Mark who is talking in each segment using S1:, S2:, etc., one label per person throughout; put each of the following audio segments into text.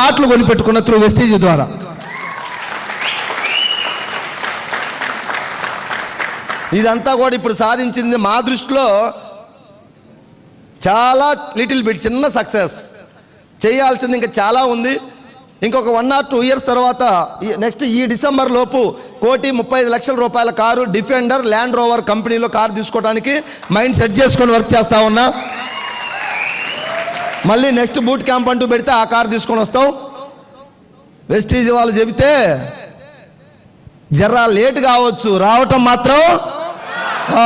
S1: ప్లాట్లు కొనిపెట్టుకున్న through wastage ద్వారా. ఇదంతా కూడా ఇప్పుడు సాధించింది మా దృష్టిలో చాలా లిటిల్ బిట్ చిన్న సక్సెస్. చేయాల్సింది ఇంకా చాలా ఉంది. ఇంకొక వన్ ఆర్ టూ ఇయర్స్ తర్వాత నెక్స్ట్ ఈ డిసెంబర్ లోపు కోటి ముప్పై ఐదు లక్షల రూపాయల కారు డిఫెండర్ ల్యాండ్ రోవర్ కంపెనీలో కారు తీసుకోవడానికి మైండ్ సెట్ చేసుకొని వర్క్ చేస్తా ఉన్నా. మళ్ళీ నెక్స్ట్ బూట్ క్యాంప్ అంటూ పెడితే ఆ కారు తీసుకొని వస్తాం వెస్టీజ్ వాళ్ళు చెబితే జర్రా లేట్ కావచ్చు రావటం మాత్రం ఆ,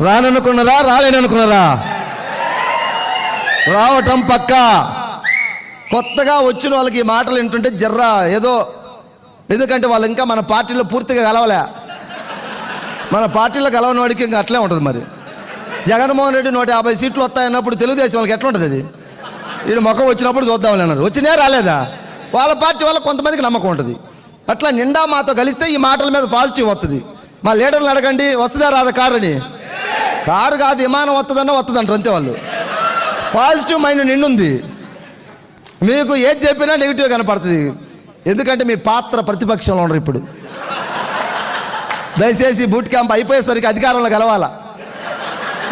S1: రాననుకున్నారా రాలేననుకున్నారా? రావటం పక్కా. కొత్తగా వచ్చిన వాళ్ళకి ఈ మాటలు వింటుంటే జర్రా ఏదో ఎందుకంటే వాళ్ళు ఇంకా మన పార్టీలో పూర్తిగా కలవలే. మన పార్టీలో కలవని వాడికి ఇంకా అట్లే ఉంటుంది మరి. జగన్మోహన్ రెడ్డి నూట యాభై సీట్లు వస్తాయన్నప్పుడు తెలుగుదేశం వాళ్ళకి ఎట్లా ఉంటుంది అది? వీడు ముఖం వచ్చినప్పుడు చూద్దామని అన్నారు. వచ్చినా రాలేదా? వాళ్ళ పార్టీ వల్ల కొంతమందికి నమ్మకం ఉంటుంది. అట్లా నిండా మాతో కలిస్తే ఈ మాటల మీద పాజిటివ్ వస్తుంది మా లీడర్లు అడగండి వస్తుందా రాదా కారు అని? కారు కాదు విమానం వస్తుందన్నా వస్తుందంటారు అంతే వాళ్ళు. పాజిటివ్ మైండ్ నిండుంది. మీకు ఏది చెప్పినా నెగిటివ్ కనపడుతుంది. ఎందుకంటే మీ పాత్ర ప్రతిపక్షంలో ఉండరు ఇప్పుడు. దయచేసి బూట్ క్యాంప్ అయిపోయేసరికి అధికారంలో కలవాలా?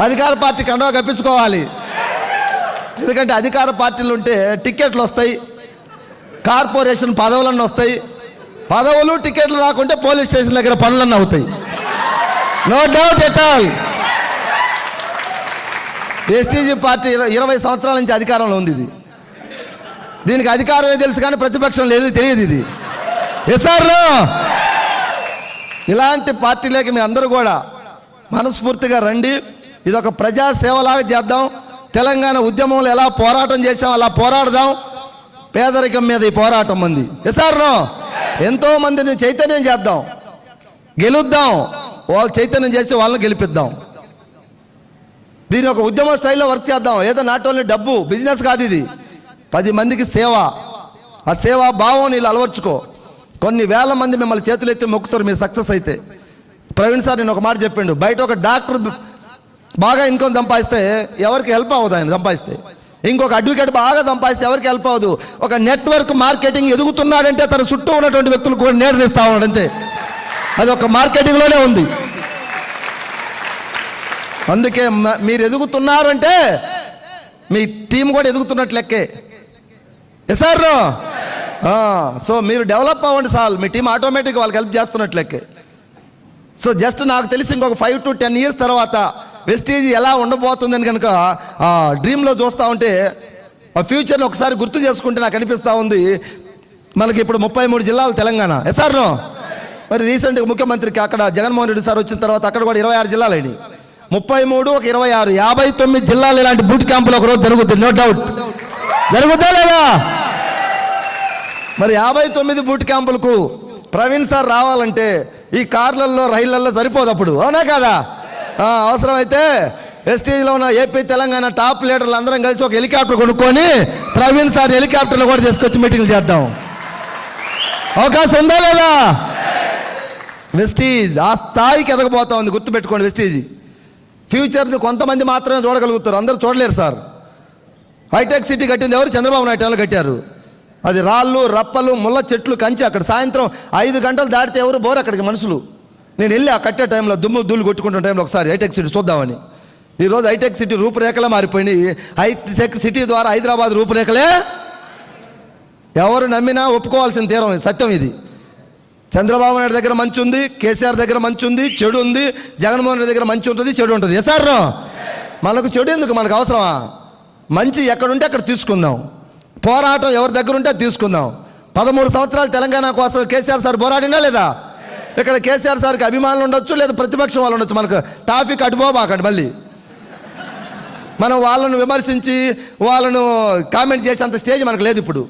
S1: అధికార పార్టీ కండవ కప్పించుకోవాలి. ఎందుకంటే అధికార పార్టీలు ఉంటే టికెట్లు వస్తాయి కార్పొరేషన్ పదవులన్నీ వస్తాయి. పదవులు టికెట్లు రాకుంటే పోలీస్ స్టేషన్ దగ్గర పనులన్నీ అవుతాయి. No doubt at all STG party ఇరవై ఇరవై సంవత్సరాల నుంచి అధికారంలో ఉంది ఇది. దీనికి అధికారమే తెలుసు కానీ ప్రతిపక్షం లేదు తెలియదు ఇది. ఎస్ఆర్లో ఇలాంటి పార్టీలోకి మీ అందరూ కూడా మనస్ఫూర్తిగా రండి. ఇది ఒక ప్రజా చేద్దాం. తెలంగాణ ఉద్యమంలో ఎలా పోరాటం చేసాం అలా పోరాడదాం. పేదరికం మీద ఈ పోరాటం ఉంది. ఎస్ఆర్నో ఎంతో మందిని చైతన్యం చేద్దాం. గెలుద్దాం. వాళ్ళు చైతన్యం చేసి వాళ్ళని గెలిపిద్దాం. దీని ఒక ఉద్యమ స్టైల్లో వర్క్ చేద్దాం. ఏదో నాట్ ఓన్లీ డబ్బు బిజినెస్ కాదు ఇది. పది మందికి సేవ. ఆ సేవా భావం నీళ్ళు అలవర్చుకో. కొన్ని వేల మంది మిమ్మల్ని చేతులు ఎత్తి మొక్కుతారు మీరు సక్సెస్ అయితే. ప్రవీణ్ సార్ నేను ఒక మాట చెప్పిండు. బయట ఒక డాక్టర్ బాగా ఇన్కమ్ సంపాదిస్తే ఎవరికి హెల్ప్ అవ్వదు ఆయన సంపాదిస్తే. ఇంకొక అడ్వకేట్ బాగా సంపాదిస్తే ఎవరికి హెల్ప్ అవ్వదు. ఒక నెట్వర్క్ మార్కెటింగ్ ఎదుగుతున్నాడంటే తన చుట్టూ ఉన్నటువంటి వ్యక్తులు కూడా నేర్నిస్తా ఉన్నాడు అంతే. అది ఒక మార్కెటింగ్లోనే ఉంది. అందుకే మీరు ఎదుగుతున్నారంటే మీ టీం కూడా ఎదుగుతున్నట్లు లెక్కే. ఎసారు సో మీరు డెవలప్ అవ్వండి సార్. మీ టీం ఆటోమేటిక్గా వాళ్ళకి హెల్ప్ చేస్తున్నట్లెక్కే సో జస్ట్ నాకు తెలిసి ఇంకొక ఫైవ్ టు టెన్ ఇయర్స్ తర్వాత వెస్టేజ్ ఎలా ఉండబోతుందని కనుక ఆ డ్రీమ్లో చూస్తూ ఉంటే ఆ ఫ్యూచర్ని ఒకసారి గుర్తు చేసుకుంటే నాకు అనిపిస్తూ ఉంది. మనకి ఇప్పుడు ముప్పై మూడు జిల్లాలు తెలంగాణ. ఎస్ఆర్నో మరి రీసెంట్గా ముఖ్యమంత్రికి అక్కడ జగన్మోహన్ రెడ్డి సార్ వచ్చిన తర్వాత అక్కడ కూడా ఇరవై ఆరు జిల్లాలు అయినాయి. ముప్పై మూడు ఒక ఇరవై ఆరు యాభై తొమ్మిది జిల్లాలు ఇలాంటి బూట్ క్యాంపులు ఒకరోజు జరుగుతుంది. నో డౌట్ జరుగుతా లేదా? మరి యాభై తొమ్మిది బూట్ క్యాంపులకు ప్రవీణ్ సార్ రావాలంటే ఈ కార్లలో రైళ్ళల్లో సరిపోదు అప్పుడు. అవునా కదా? అవసరమైతే ఎస్టీజీలో ఉన్న ఏపీ తెలంగాణ టాప్ లీడర్లు అందరం కలిసి ఒక హెలికాప్టర్ కొనుక్కొని ప్రవీణ్ సార్ హెలికాప్టర్లు కూడా తీసుకొచ్చి మీటింగ్లు చేద్దాం. అవకాశం ఉందా లేదా వెస్టీజ్ ఆ స్థాయికి ఎదగబోతా ఉంది గుర్తుపెట్టుకోండి వెస్టీజ్. ఫ్యూచర్ని కొంతమంది మాత్రమే చూడగలుగుతారు అందరూ చూడలేరు సార్. హైటెక్ సిటీ కట్టింది ఎవరు? చంద్రబాబు నాయుడు టైంలో కట్టారు. అది రాళ్ళు రప్పలు ముళ్ళ చెట్లు కంచి అక్కడ సాయంత్రం ఐదు గంటలు దాటితే ఎవరు? బోరు అక్కడికి మనుషులు. నేను వెళ్ళి ఆ కట్టే టైంలో దుమ్ము దుల్లు కొట్టుకుంటున్న టైంలో ఒకసారి హైటెక్ సిటీ చూద్దామని. ఈరోజు హైటెక్ సిటీ రూపురేఖలే మారిపోయినాయి. హైటెక్ సిటీ ద్వారా హైదరాబాద్ రూపురేఖలే ఎవరు నమ్మినా ఒప్పుకోవాల్సిన తీరం సత్యం ఇది. చంద్రబాబు నాయుడు దగ్గర మంచి ఉంది కేసీఆర్ దగ్గర మంచి ఉంది చెడు ఉంది జగన్మోహన్ రెడ్డి దగ్గర మంచి ఉంటుంది చెడు ఉంటుంది. ఎసారు మనకు చెడు ఎందుకు? మనకు అవసరమా? మంచి ఎక్కడుంటే అక్కడ తీసుకుందాం. పోరాటం ఎవరి దగ్గర ఉంటే తీసుకుందాం. పదమూడు సంవత్సరాలు తెలంగాణ కోసం కేసీఆర్ సార్ పోరాడినా లేదా? ఇక్కడ కేసీఆర్ సార్కి అభిమానులు ఉండొచ్చు లేదా ప్రతిపక్షం వాళ్ళు ఉండొచ్చు. మనకు టాపిక్ అటుపోబాకండి మళ్ళీ. మనం వాళ్ళను విమర్శించి వాళ్ళను కామెంట్ చేసేంత స్టేజ్ మనకు లేదు ఇప్పుడు.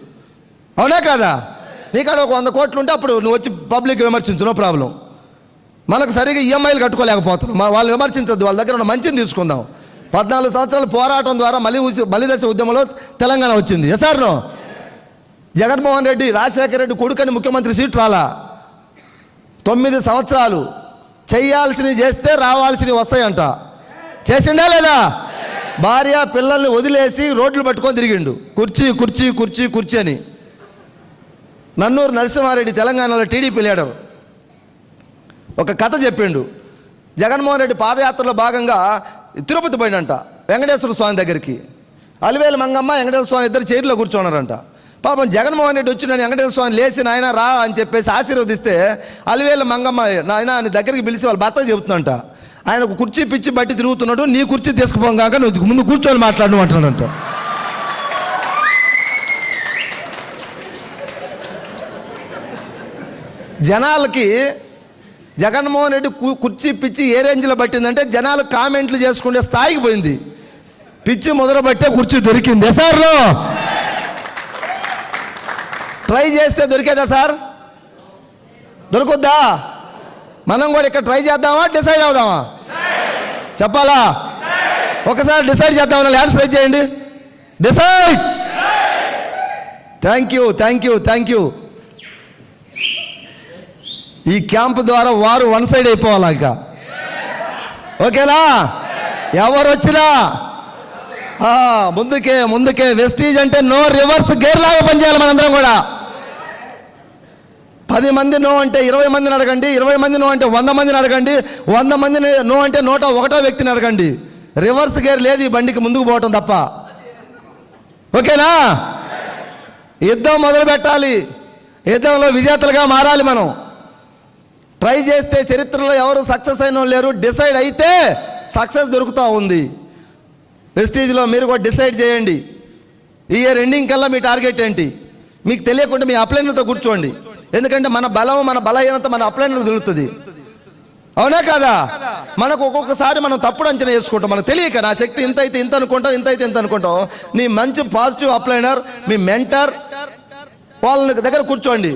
S1: అవునా కాదా? నీకాడ ఒక వంద కోట్లు ఉంటే అప్పుడు నువ్వు వచ్చి పబ్లిక్ విమర్శించు నో ప్రాబ్లం. మనకు సరిగా ఈఎంఐలు కట్టుకోలేకపోతున్నాం. మా వాళ్ళు విమర్శించొద్దు వాళ్ళ దగ్గర ఉన్న మంచిని తీసుకుందాం. పద్నాలుగు సంవత్సరాల పోరాటం ద్వారా మళ్ళీ బలిదశ ఉద్యమంలో తెలంగాణ వచ్చింది. ఎసార్నో జగన్మోహన్ రెడ్డి రాజశేఖర రెడ్డి కొడుకని ముఖ్యమంత్రి సీట్ రాలా? తొమ్మిది సంవత్సరాలు చేయాల్సినవి చేస్తే రావాల్సినవి వస్తాయంట. చేసిండా లేదా? భార్య పిల్లల్ని వదిలేసి రోడ్లు పట్టుకొని తిరిగిండు. కుర్చీ కుర్చీ కుర్చీ కుర్చీ అని. నన్నూరు నరసింహారెడ్డి తెలంగాణలో టీడీపీ లీడర్. ఒక కథ చెప్పిండు. జగన్మోహన్ రెడ్డి పాదయాత్రలో భాగంగా తిరుపతి పోయినంట వెంకటేశ్వర స్వామి దగ్గరికి. అలివేలు మంగమ్మ వెంకటేశ్వర స్వామి ఇద్దరు చైర్లో కూర్చోన్నారంట పాపం జగన్మోహన్ రెడ్డి వచ్చిన వెంకటేశ్వర స్వామి లేచి నాయన రా అని చెప్పేసి ఆశీర్వదిస్తే అలివేలు మంగమ్మ నాయన అని దగ్గరికి పిలిచి వాళ్ళ భర్త చెబుతుందంట ఆయన ఒక కుర్చీ పిచ్చి బట్టి తిరుగుతున్నాడు నీ కుర్చీ తీసుకుపోగాక నువ్వు ముందు కూర్చొని మాట్లాడు అంటున్నాడంట. జనాలకి జగన్మోహన్ రెడ్డి కు- కుర్చీ పిచ్చి ఏ రేంజ్లో పట్టిందంటే జనాలు కామెంట్లు చేసుకునే స్థాయికి పోయింది. పిచ్చి మొదలుపట్టే కుర్చీ దొరికింది. సార్లో? ట్రై చేస్తే దొరికేదా సార్? దొరుకుద్దా? మనం కూడా ఇక్కడ ట్రై చేద్దామా? డిసైడ్ అవుదామా? చెప్పాలా? ఒకసారి డిసైడ్ చేద్దామని ల్యాండ్స్ రైజ్ చేయండి. Decide thank you thank you thank you ఈ క్యాంప్ ద్వారా వారు వన్ సైడ్ అయిపోవాలి ఇంకా? ఓకేనా? ఎవరు వచ్చినా? ముందుకే ముందుకే. వెస్టీజ్ అంటే నో రివర్స్ గేర్ లాగా పనిచేయాలి మనందరం కూడా. పది మంది నో అంటే ఇరవై మందిని అడగండి ఇరవై మంది నో అంటే వంద మందిని అడగండి వంద మందిని నో అంటే నూట ఒకటో వ్యక్తిని అడగండి. రివర్స్ గేర్ లేదు ఈ బండికి ముందుకు పోవటం తప్ప. ఓకేనా? యుద్ధం మొదలు పెట్టాలి. యుద్ధంలో విజేతలుగా మారాలి మనం. ట్రై చేస్తే చరిత్రలో ఎవరు సక్సెస్ అయిన లేరు. డిసైడ్ అయితే సక్సెస్ దొరుకుతూ ఉంది. ప్రెస్టీజ్లో మీరు కూడా డిసైడ్ చేయండి. ఈ ఇయర్ ఎండింగ్ కల్లా మీ టార్గెట్ ఏంటి? మీకు తెలియకుండా మీ అప్లైన్లతో కూర్చోండి. ఎందుకంటే మన బలం మన బలహీనత మన అప్లైన్లకు దొరుకుతుంది అవునా కదా? మనకు ఒక్కొక్కసారి మనం తప్పుడు అంచనా వేసుకుంటాం. మనకు తెలియక నా శక్తి ఇంత అయితే ఇంత అనుకుంటాం ఇంత అయితే ఇంత అనుకుంటాం. నీ మంచి పాజిటివ్ అప్లైనర్ మీ మెంటర్ వాళ్ళ దగ్గర కూర్చోండి.